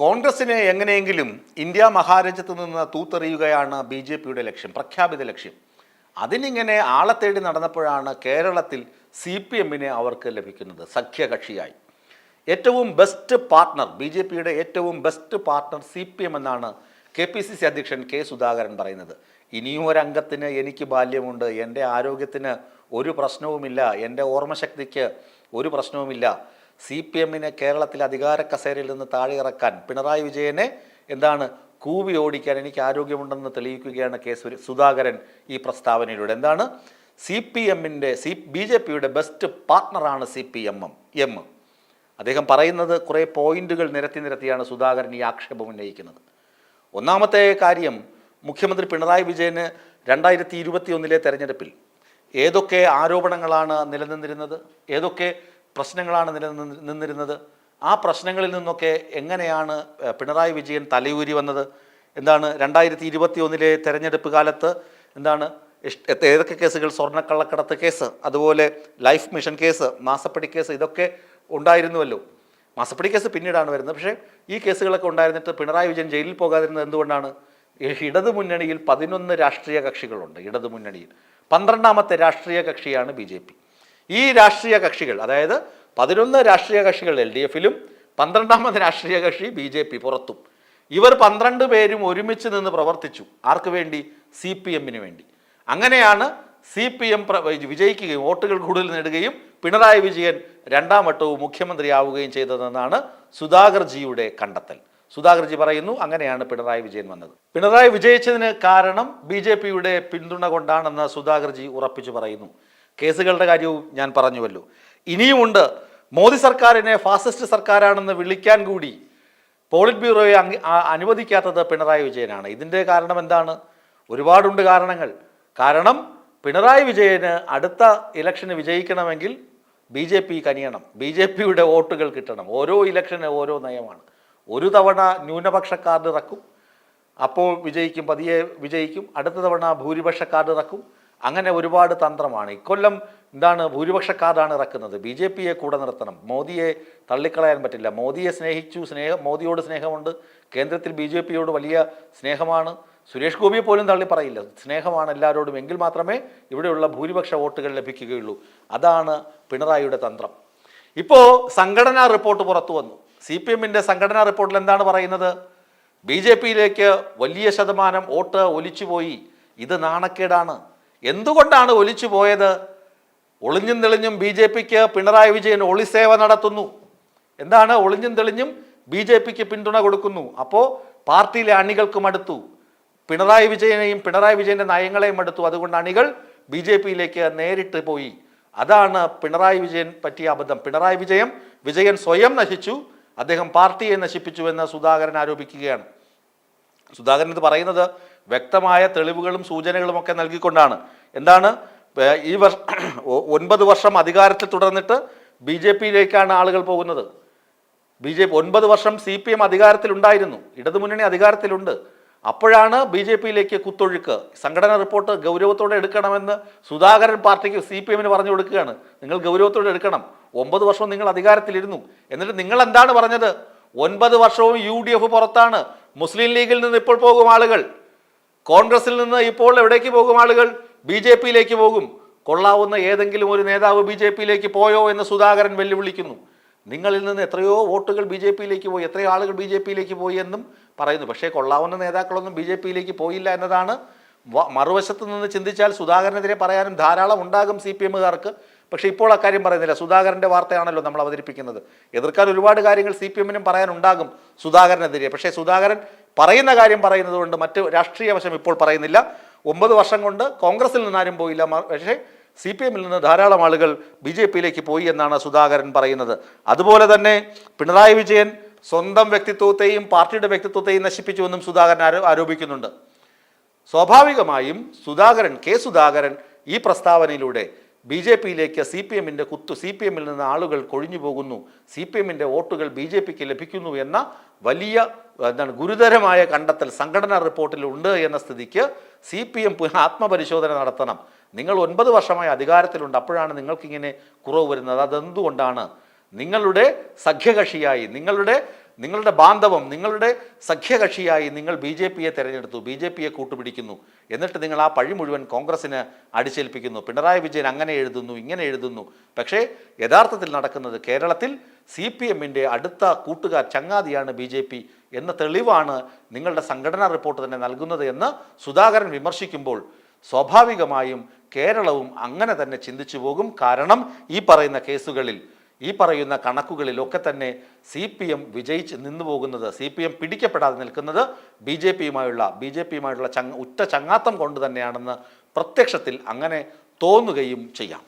കോൺഗ്രസിനെ എങ്ങനെയെങ്കിലും ഇന്ത്യ മഹാരാജ്യത്ത് നിന്ന് തൂത്തെറിയുകയാണ് ബി ജെ പിയുടെ ലക്ഷ്യം പ്രഖ്യാപിത ലക്ഷ്യം. അതിനിങ്ങനെ ആളെ തേടി നടന്നപ്പോഴാണ് കേരളത്തിൽ സി പി എമ്മിനെ അവർക്ക് ലഭിക്കുന്നത് സഖ്യകക്ഷിയായി. ഏറ്റവും ബെസ്റ്റ് പാർട്ട്ണർ ബി ജെ പിയുടെ ഏറ്റവും best partner C P M എന്നാണ് കെ പി സി സി അധ്യക്ഷൻ കെ സുധാകരൻ പറയുന്നത്. ഇനിയും ഒരു അംഗത്തിന് എനിക്ക് ബാല്യമുണ്ട് എന്റെ ആരോഗ്യത്തിന് ഒരു പ്രശ്നവുമില്ല എന്റെ ഓർമ്മശക്തിക്ക് ഒരു പ്രശ്നവുമില്ല സി പി എമ്മിനെ കേരളത്തിലെ അധികാര കസേരയിൽ നിന്ന് താഴെ ഇറക്കാൻ പിണറായി വിജയനെ എന്താണ് കൂവി ഓടിക്കാൻ എനിക്ക് ആരോഗ്യമുണ്ടെന്ന് തെളിയിക്കുകയാണ് കെ സുധാകരൻ ഈ പ്രസ്താവനയിലൂടെ. എന്താണ്? സി പി എമ്മിന്റെ സി ബി ജെ പിയുടെ best പാർട്ട്ണറാണ് C P M M. M അദ്ദേഹം പറയുന്നത് കുറേ പോയിന്റുകൾ നിരത്തി നിരത്തിയാണ് സുധാകരൻ ഈ ആക്ഷേപം ഉന്നയിക്കുന്നത്. ഒന്നാമത്തെ കാര്യം മുഖ്യമന്ത്രി പിണറായി വിജയന് രണ്ടായിരത്തി ഇരുപത്തി ഒന്നിലെ തെരഞ്ഞെടുപ്പിൽ ഏതൊക്കെ ആരോപണങ്ങളാണ് നിലനിന്നിരുന്നത്? ഏതൊക്കെ പ്രശ്നങ്ങളാണ് നിന്നിരുന്നത്. ആ പ്രശ്നങ്ങളിൽ നിന്നൊക്കെ എങ്ങനെയാണ് പിണറായി വിജയൻ തലയൂരി വന്നത്? എന്താണ് രണ്ടായിരത്തി ഇരുപത്തി ഒന്നിലെ തെരഞ്ഞെടുപ്പ് കാലത്ത് എന്താണ് ഏതൊക്കെ കേസുകൾ? സ്വർണക്കള്ളക്കടത്ത് കേസ് അതുപോലെ ലൈഫ് മിഷൻ കേസ് മാസപ്പടി കേസ് ഇതൊക്കെ ഉണ്ടായിരുന്നുവല്ലോ. മാസപ്പടി കേസ് പിന്നീടാണ് വരുന്നത്. പക്ഷേ ഈ കേസുകളൊക്കെ ഉണ്ടായിരുന്നിട്ട് പിണറായി വിജയൻ ജയിലിൽ പോകാതിരുന്നത് എന്തുകൊണ്ടാണ്? ഇടതു മുന്നണിയിൽ പതിനൊന്ന് രാഷ്ട്രീയ കക്ഷികളുണ്ട് ഇടതു മുന്നണിയിൽ പന്ത്രണ്ടാമത്തെ രാഷ്ട്രീയ കക്ഷിയാണ് ബി ജെ പി. ഈ രാഷ്ട്രീയ കക്ഷികൾ അതായത് പതിനൊന്ന് രാഷ്ട്രീയ കക്ഷികൾ എൽ ഡി എഫിലും പന്ത്രണ്ടാമത് രാഷ്ട്രീയ കക്ഷി ബി ജെ പി പുറത്തും. ഇവർ പന്ത്രണ്ട് പേരും ഒരുമിച്ച് നിന്ന് പ്രവർത്തിച്ചു. ആർക്ക് വേണ്ടി? സി പി എമ്മിന് വേണ്ടി. അങ്ങനെയാണ് സി പി എം വിജയിക്കുകയും വോട്ടുകൾ കൂടുതൽ നേടുകയും പിണറായി വിജയൻ രണ്ടാം വട്ടവും മുഖ്യമന്ത്രിയാവുകയും ചെയ്തതെന്നാണ് സുധാകർജിയുടെ കണ്ടെത്തൽ. സുധാകർജി പറയുന്നു അങ്ങനെയാണ് പിണറായി വിജയൻ വന്നത്. പിണറായി വിജയിച്ചതിന് കാരണം ബി പിയുടെ പിന്തുണ കൊണ്ടാണെന്ന് സുധാകർജി ഉറപ്പിച്ചു പറയുന്നു. കേസുകളുടെ കാര്യവും ഞാൻ പറഞ്ഞുവല്ലോ. ഇനിയുമുണ്ട്. മോദി സർക്കാരിനെ ഫാസിസ്റ്റ് സർക്കാരാണെന്ന് വിളിക്കാൻ കൂടി പോളിറ്റ് ബ്യൂറോയെ അനുവദിക്കാത്തത് പിണറായി വിജയനാണ്. ഇതിന്റെ കാരണം എന്താണ്? ഒരുപാടുണ്ട് കാരണങ്ങൾ. കാരണം പിണറായി വിജയന് അടുത്ത ഇലക്ഷന് വിജയിക്കണമെങ്കിൽ ബി ജെ പി കനിയണം. ബി ജെ പിയുടെ വോട്ടുകൾ കിട്ടണം. ഓരോ ഇലക്ഷന് ഓരോ നയമാണ്. ഒരു തവണ ന്യൂനപക്ഷ കാർഡ് ഇറക്കും അപ്പോൾ വിജയിക്കും പതിയെ വിജയിക്കും. അടുത്ത തവണ ഭൂരിപക്ഷ കാർഡ് ഇറക്കും അങ്ങനെ ഒരുപാട് തന്ത്രമാണ്. ഇക്കൊല്ലം എന്താണ് ഭൂരിപക്ഷ കാർഡാണ് ഇറക്കുന്നത്? ബി ജെ പിയെ കൂടെ നിർത്തണം. മോദിയെ തള്ളിക്കളയാൻ പറ്റില്ല. മോദിയെ സ്നേഹിച്ചു സ്നേഹ മോദിയോട് സ്നേഹമുണ്ട്. കേന്ദ്രത്തിൽ ബി ജെ പിയോട് വലിയ സ്നേഹമാണ്. സുരേഷ് ഗോപിയെ പോലും തള്ളി പറയില്ല. സ്നേഹമാണ് എല്ലാവരോടും. എങ്കിൽ മാത്രമേ ഇവിടെയുള്ള ഭൂരിപക്ഷ വോട്ടുകൾ ലഭിക്കുകയുള്ളൂ. അതാണ് പിണറായിയുടെ തന്ത്രം. ഇപ്പോൾ സംഘടനാ റിപ്പോർട്ട് പുറത്തു വന്നു. സി പി എമ്മിന്റെ സംഘടനാ റിപ്പോർട്ടിൽ എന്താണ് പറയുന്നത്? ബി ജെ പിയിലേക്ക് വലിയ ശതമാനം വോട്ട് ഒലിച്ചുപോയി. ഇത് നാണക്കേടാണ്. എന്തുകൊണ്ടാണ് ഒലിച്ചു പോയത്? ഒളിഞ്ഞും തെളിഞ്ഞും ബി ജെ പിക്ക് പിണറായി വിജയൻ ഒളിസേവ നടത്തുന്നു. എന്താണ്? ഒളിഞ്ഞും തെളിഞ്ഞും ബി ജെ പിക്ക് പിന്തുണ കൊടുക്കുന്നു. അപ്പോൾ പാർട്ടിയിലെ അണികൾക്കും അടുത്തു. പിണറായി വിജയനെയും പിണറായി വിജയന്റെ നയങ്ങളെയും അടുത്തു. അതുകൊണ്ട് അണികൾ ബി ജെ പിയിലേക്ക് നേരിട്ട് പോയി. അതാണ് പിണറായി വിജയൻ പറ്റിയ അബദ്ധം. പിണറായി വിജയം വിജയൻ സ്വയം നശിച്ചു. അദ്ദേഹം പാർട്ടിയെ നശിപ്പിച്ചു എന്ന് സുധാകരൻ ആരോപിക്കുകയാണ്. സുധാകരൻ ഇത് പറയുന്നത് വ്യക്തമായ തെളിവുകളും സൂചനകളും ഒക്കെ നൽകിക്കൊണ്ടാണ്. എന്താണ് ഈ വർഷ ഒൻപത് വർഷം അധികാരത്തിൽ തുടർന്നിട്ട് ബി ജെ പിയിലേക്കാണ് ആളുകൾ പോകുന്നത്. ബി ജെ പി ഒൻപത് വർഷം സി പി എം അധികാരത്തിലുണ്ടായിരുന്നു. ഇടതുമുന്നണി അധികാരത്തിലുണ്ട്. അപ്പോഴാണ് ബി ജെ പിയിലേക്ക് കുത്തൊഴുക്ക്. സംഘടനാ റിപ്പോർട്ട് ഗൗരവത്തോടെ എടുക്കണമെന്ന് സുധാകരൻ പാർട്ടിക്ക് സി പി എമ്മിന് പറഞ്ഞു കൊടുക്കുകയാണ്. നിങ്ങൾ ഗൗരവത്തോടെ എടുക്കണം. ഒമ്പത് വർഷവും നിങ്ങൾ അധികാരത്തിലിരുന്നു. എന്നിട്ട് നിങ്ങൾ എന്താണ് പറഞ്ഞത്? ഒൻപത് വർഷവും യു ഡി എഫ് പുറത്താണ്. മുസ്ലിം ലീഗിൽ നിന്ന് ഇപ്പോൾ പോകും ആളുകൾ. കോൺഗ്രസിൽ നിന്ന് ഇപ്പോൾ എവിടേക്ക് പോകും ആളുകൾ? ബി ജെ പിയിലേക്ക് പോകും. കൊള്ളാവുന്ന ഏതെങ്കിലും ഒരു നേതാവ് ബി ജെ പിയിലേക്ക് പോയോ എന്ന് സുധാകരൻ വെല്ലുവിളിക്കുന്നു. നിങ്ങളിൽ നിന്ന് എത്രയോ വോട്ടുകൾ ബി ജെ പിയിലേക്ക് പോയി എത്രയോ ആളുകൾ ബി ജെ പിയിലേക്ക് പോയി എന്നും പറയുന്നു. പക്ഷേ കൊള്ളാവുന്ന നേതാക്കളൊന്നും ബി ജെ പിയിലേക്ക് പോയില്ല എന്നതാണ് മറുവശത്ത് നിന്ന് ചിന്തിച്ചാൽ സുധാകരനെതിരെ പറയാനും ധാരാളം ഉണ്ടാകും സി പി എമ്മുകാർക്ക്. പക്ഷേ ഇപ്പോൾ അക്കാര്യം പറയുന്നില്ല. സുധാകരന്റെ വാർത്തയാണല്ലോ നമ്മൾ അവതരിപ്പിക്കുന്നത്. എതിർക്കാൻ ഒരുപാട് കാര്യങ്ങൾ സി പി എമ്മിനും പറയാനുണ്ടാകും സുധാകരനെതിരെ. പക്ഷേ സുധാകരൻ പറയുന്ന കാര്യം പറയുന്നത് കൊണ്ട് മറ്റ് രാഷ്ട്രീയ വശം ഇപ്പോൾ പറയുന്നില്ല. ഒമ്പത് വർഷം കൊണ്ട് കോൺഗ്രസിൽ നിന്നാരും പോയില്ല. പക്ഷേ സി പി എമ്മിൽ നിന്ന് ധാരാളം ആളുകൾ ബി ജെ പിയിലേക്ക് പോയി എന്നാണ് സുധാകരൻ പറയുന്നത്. അതുപോലെ തന്നെ പിണറായി വിജയൻ സ്വന്തം വ്യക്തിത്വത്തെയും പാർട്ടിയുടെ വ്യക്തിത്വത്തെയും നശിപ്പിച്ചുവെന്നും സുധാകരൻ ആരോ ആരോപിക്കുന്നുണ്ട്. സ്വാഭാവികമായും സുധാകരൻ കെ സുധാകരൻ ഈ പ്രസ്താവനയിലൂടെ ബി ജെ പിയിലേക്ക് സി പി എമ്മിന്റെ കുത്തു സി പി എമ്മിൽ നിന്ന് ആളുകൾ കൊഴിഞ്ഞു പോകുന്നു സി പി എമ്മിന്റെ വോട്ടുകൾ ബി ജെ പിക്ക് ലഭിക്കുന്നു എന്ന വലിയ എന്താണ് ഗുരുതരമായ കണ്ടെത്തൽ സംഘടനാ റിപ്പോർട്ടിൽ ഉണ്ട് എന്ന സ്ഥിതിക്ക് സി പി എം ആത്മപരിശോധന നടത്തണം. നിങ്ങൾ ഒൻപത് വർഷമായി അധികാരത്തിലുണ്ട് അപ്പോഴാണ് നിങ്ങൾക്കിങ്ങനെ കുറവ് വരുന്നത്. അതെന്തുകൊണ്ടാണ്? നിങ്ങളുടെ സഖ്യകക്ഷിയായി നിങ്ങളുടെ നിങ്ങളുടെ ബാന്ധവം നിങ്ങളുടെ സഖ്യകക്ഷിയായി നിങ്ങൾ ബി ജെ പിയെ തിരഞ്ഞെടുത്തു ബി ജെ പിയെ കൂട്ടുപിടിക്കുന്നു. എന്നിട്ട് നിങ്ങൾ ആ പഴി മുഴുവൻ കോൺഗ്രസിന് അടിച്ചേൽപ്പിക്കുന്നു. പിണറായി വിജയൻ അങ്ങനെ എഴുതുന്നു ഇങ്ങനെ എഴുതുന്നു. പക്ഷേ യഥാർത്ഥത്തിൽ നടക്കുന്നത് കേരളത്തിൽ സി പി എമ്മിന്റെ അടുത്ത കൂട്ടുകാർ ചങ്ങാതിയാണ് ബി ജെ പി എന്ന തെളിവാണ് നിങ്ങളുടെ സംഘടനാ റിപ്പോർട്ട് തന്നെ നൽകുന്നത് എന്ന് സുധാകരൻ വിമർശിക്കുമ്പോൾ സ്വാഭാവികമായും കേരളവും അങ്ങനെ തന്നെ ചിന്തിച്ചു പോകും. കാരണം ഈ പറയുന്ന കേസുകളിൽ ഈ പറയുന്ന കണക്കുകളിലൊക്കെ തന്നെ സി പി എം വിജയിച്ച് നിന്നു പോകുന്നത് സി പി എം പിടിക്കപ്പെടാതെ നിൽക്കുന്നത് ബി ജെ പിയുമായുള്ള ബി ജെ പിയുമായുള്ള ചങ്ങ ഉറ്റ ചങ്ങാത്തം കൊണ്ട് തന്നെയാണെന്ന് പ്രത്യക്ഷത്തിൽ അങ്ങനെ തോന്നുകയും ചെയ്യാം.